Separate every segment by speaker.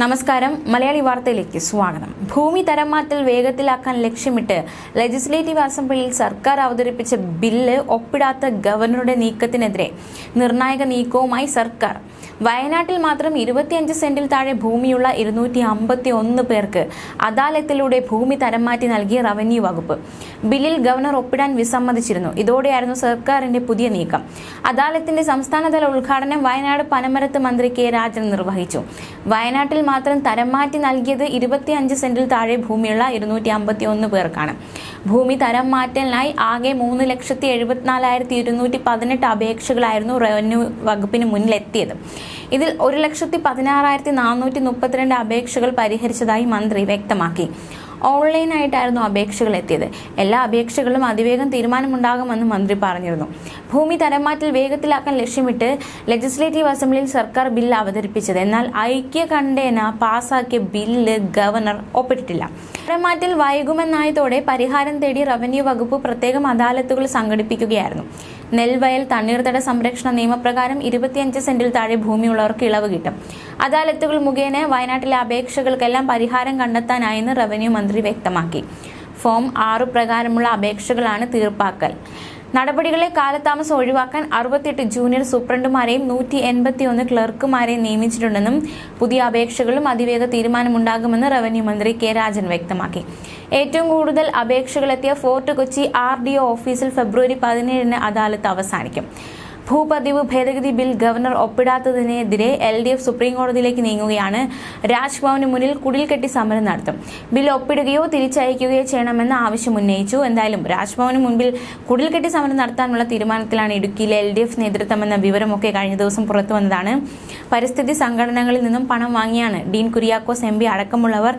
Speaker 1: നമസ്കാരം. മലയാളി വാർത്തയിലേക്ക് സ്വാഗതം. ഭൂമി തരംമാറ്റൽ വേഗത്തിലാക്കാൻ ലക്ഷ്യമിട്ട് ലെജിസ്ലേറ്റീവ് അസംബ്ലിയിൽ സർക്കാർ അവതരിപ്പിച്ച ബില്ല് ഒപ്പിടാത്ത ഗവർണറുടെ നീക്കത്തിനെതിരെ നിർണായക നീക്കവുമായി സർക്കാർ. വയനാട്ടിൽ മാത്രം ഇരുപത്തിയഞ്ച് സെന്റിൽ താഴെ ഭൂമിയുള്ള ഇരുന്നൂറ്റി അമ്പത്തി ഒന്ന് പേർക്ക് അദാലത്തിലൂടെ ഭൂമി തരംമാറ്റി നൽകിയ റവന്യൂ വകുപ്പ്. ബില്ലിൽ ഗവർണർ ഒപ്പിടാൻ വിസമ്മതിച്ചിരുന്നു. ഇതോടെയായിരുന്നു സർക്കാരിന്റെ പുതിയ നീക്കം. അദാലത്തിന്റെ സംസ്ഥാനതല ഉദ്ഘാടനം വയനാട് പനമരത്ത് മന്ത്രി കെ രാജൻ നിർവഹിച്ചു. വയനാട്ടിൽ മാത്രം തരം മാറ്റി നൽകിയത് ഇരുപത്തിയഞ്ച് സെന്റിൽ താഴെ ഭൂമിയുള്ള ഇരുന്നൂറ്റി അമ്പത്തി ഒന്ന് പേർക്കാണ്. ഭൂമി തരം മാറ്റലിനായി ആകെ മൂന്ന് ലക്ഷത്തി എഴുപത്തിനാലായിരത്തി ഇരുന്നൂറ്റി പതിനെട്ട് അപേക്ഷകളായിരുന്നു റവന്യൂ വകുപ്പിന് മുന്നിലെത്തിയത്. ഇതിൽ ഒരു ലക്ഷത്തി പതിനാറായിരത്തി നാനൂറ്റി മുപ്പത്തിരണ്ട് അപേക്ഷകൾ പരിഹരിച്ചതായി മന്ത്രി വ്യക്തമാക്കി. ഓൺലൈനായിട്ടായിരുന്നു അപേക്ഷകൾ എത്തിയത് എല്ലാ അപേക്ഷകളും അതിവേഗം തീരുമാനമുണ്ടാകുമെന്ന് മന്ത്രി പറഞ്ഞിരുന്നു. ഭൂമി തരംമാറ്റൽ വേഗത്തിലാക്കാൻ ലക്ഷ്യമിട്ട് ലെജിസ്ലേറ്റീവ് അസംബ്ലിയിൽ സർക്കാർ ബില്ല് അവതരിപ്പിച്ചത്. എന്നാൽ ഐക്യ കണ്ടേന പാസാക്കിയ ബില്ല് ഗവർണർ ഒപ്പിട്ടിട്ടില്ല. തരംമാറ്റൽ വൈകുമെന്നായതോടെ പരിഹാരം തേടി റവന്യൂ വകുപ്പ് പ്രത്യേകം അദാലത്തുകൾ സംഘടിപ്പിക്കുകയായിരുന്നു. നെൽവയൽ തണ്ണീർത്തട സംരക്ഷണ നിയമപ്രകാരം ഇരുപത്തിയഞ്ച് സെന്റിൽ താഴെ ഭൂമിയുള്ളവർക്ക് ഇളവ് കിട്ടും. അദാലത്തുകൾ മുഖേന വയനാട്ടിലെ അപേക്ഷകൾക്കെല്ലാം പരിഹാരം കണ്ടെത്താനായെന്ന് റവന്യൂ മന്ത്രി വ്യക്തമാക്കി. ഫോം ആറ് പ്രകാരമുള്ള അപേക്ഷകളാണ് തീർപ്പാക്കൽ. നടപടികളെ കാലതാമസം ഒഴിവാക്കാൻ അറുപത്തിയെട്ട് ജൂനിയർ സൂപ്രണ്ടുമാരെയും നൂറ്റി എൺപത്തി ഒന്ന് ക്ലർക്കുമാരെയും നിയമിച്ചിട്ടുണ്ടെന്നും പുതിയ അപേക്ഷകളും അതിവേഗ തീരുമാനമുണ്ടാകുമെന്ന് റവന്യൂ മന്ത്രി കെ രാജൻ വ്യക്തമാക്കി. ഏറ്റവും കൂടുതൽ അപേക്ഷകളെത്തിയ fort Kochi R D O ഓഫീസിൽ ഫെബ്രുവരി പതിനേഴിന് അദാലത്ത് അവസാനിക്കും. ഭൂപതിവ് ഭേദഗതി ബിൽ ഗവർണർ ഒപ്പിടാത്തതിനെതിരെ എൽ ഡി എഫ് സുപ്രീം കോടതിയിലേക്ക് നീങ്ങുകയാണ് രാജ്ഭവന് മുന്നിൽ കുടിൽ കെട്ടി സമരം നടത്തും. ബിൽ ഒപ്പിടുകയോ തിരിച്ചയക്കുകയോ ചെയ്യണമെന്ന ആവശ്യം ഉന്നയിച്ചു. എന്തായാലും രാജ്ഭവന് മുൻപിൽ കുടിൽ കെട്ടി സമരം നടത്താനുള്ള തീരുമാനത്തിലാണ് ഇടുക്കിയിലെ എൽ ഡി എഫ് നേതൃത്വമെന്ന വിവരമൊക്കെ കഴിഞ്ഞ ദിവസം പുറത്തു വന്നതാണ്. പരിസ്ഥിതി സംഘടനകളിൽ നിന്നും പണം വാങ്ങിയാണ് ഡീൻ കുര്യാക്കോസ് എം പി അടക്കമുള്ളവർ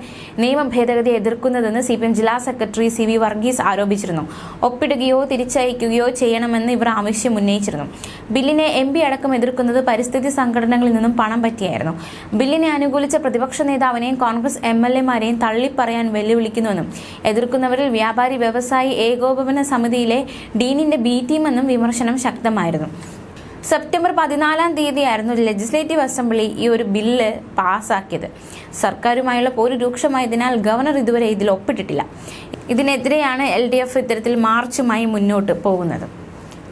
Speaker 1: നിയമ ഭേദഗതി എതിർക്കുന്നതെന്ന് സി പി എം ജില്ലാ സെക്രട്ടറി സി വി വർഗീസ് ആരോപിച്ചിരുന്നു. ഒപ്പിടുകയോ തിരിച്ചയക്കുകയോ ചെയ്യണമെന്ന് ഇവർ ആവശ്യം ഉന്നയിച്ചിരുന്നു. ബില്ലിനെ എം പി അടക്കം എതിർക്കുന്നത് പരിസ്ഥിതി സംഘടനകളിൽ നിന്നും പണം പറ്റിയായിരുന്നു. ബില്ലിനെ അനുകൂലിച്ച പ്രതിപക്ഷ നേതാവിനെയും കോൺഗ്രസ് എം എൽ എമാരെയും തള്ളിപ്പറയാൻ വെല്ലുവിളിക്കുന്നുവെന്നും എതിർക്കുന്നവരിൽ വ്യാപാരി വ്യവസായി ഏകോപന സമിതിയിലെ ഡീനിന്റെ ബി ടീമെന്നും വിമർശനം ശക്തമായിരുന്നു. സെപ്റ്റംബർ പതിനാലാം തീയതിയായിരുന്നു ലെജിസ്ലേറ്റീവ് അസംബ്ലി ഈ ഒരു ബില്ല് പാസാക്കിയത്. സർക്കാരുമായുള്ള പോര് രൂക്ഷമായതിനാൽ ഗവർണർ ഇതുവരെ ഇതിൽ ഒപ്പിട്ടിട്ടില്ല. ഇതിനെതിരെയാണ് എൽ ഡി എഫ് ഇത്തരത്തിൽ മാർച്ചുമായി മുന്നോട്ട് പോകുന്നത്.